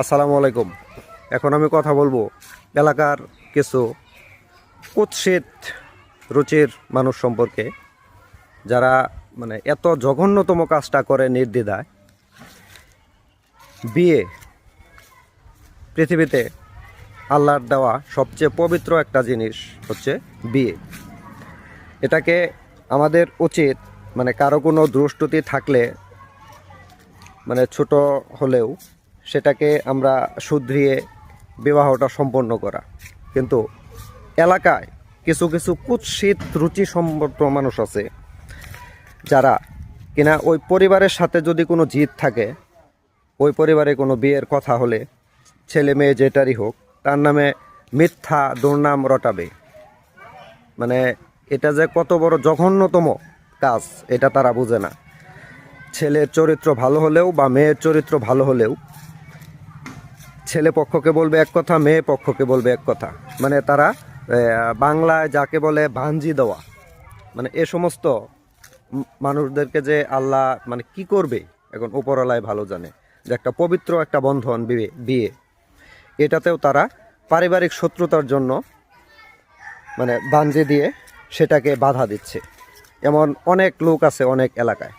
আসসালামু আলাইকুম। এখন আমি কথা বলব এলাকার কিছু কুৎসিত রুচির মানুষ সম্পর্কে, যারা মানে এত জঘন্যতম কাজটা করে নির্দ্বিধায়। বিয়ে পৃথিবীতে আল্লাহর দেওয়া সবচেয়ে পবিত্র একটা জিনিস হচ্ছে বিয়ে। এটাকে আমাদের উচিত মানে কারও কোনো দ্রষ্টতি থাকলে মানে ছোট হলেও সেটাকে আমরা শুধরিয়ে বিবাহটা সম্পন্ন করা। কিন্তু এলাকায় কিছু কিছু কুৎসিত রুচি সম্পর্ক মানুষ আছে, যারা কিনা ওই পরিবারের সাথে যদি কোনো জিদ থাকে, ওই পরিবারে কোনো বিয়ের কথা হলে ছেলে মেয়ে যেটারই হোক, তার নামে মিথ্যা দুর্নাম রটাবে। মানে এটা যে কত বড় জঘন্যতম কাজ, এটা তারা বুঝে না। ছেলের চরিত্র ভালো হলেও বা মেয়ের চরিত্র ভালো হলেও ছেলে পক্ষকে বলবে এক কথা, মেয়ে পক্ষকে বলবে এক কথা। মানে তারা বাংলায় যাকে বলে ভাঞ্জি দেওয়া মানে এ সমস্ত মানুষদেরকে যে আল্লাহ মানে কি করবে, এখন উপরওয়ালায় ভালো জানে। যে একটা পবিত্র একটা বন্ধন বিয়ে বিয়ে। এটাতেও তারা পারিবারিক শত্রুতার জন্য মানে বাঞ্জি দিয়ে সেটাকে বাধা দিচ্ছে। এমন অনেক লোক আছে অনেক এলাকায়।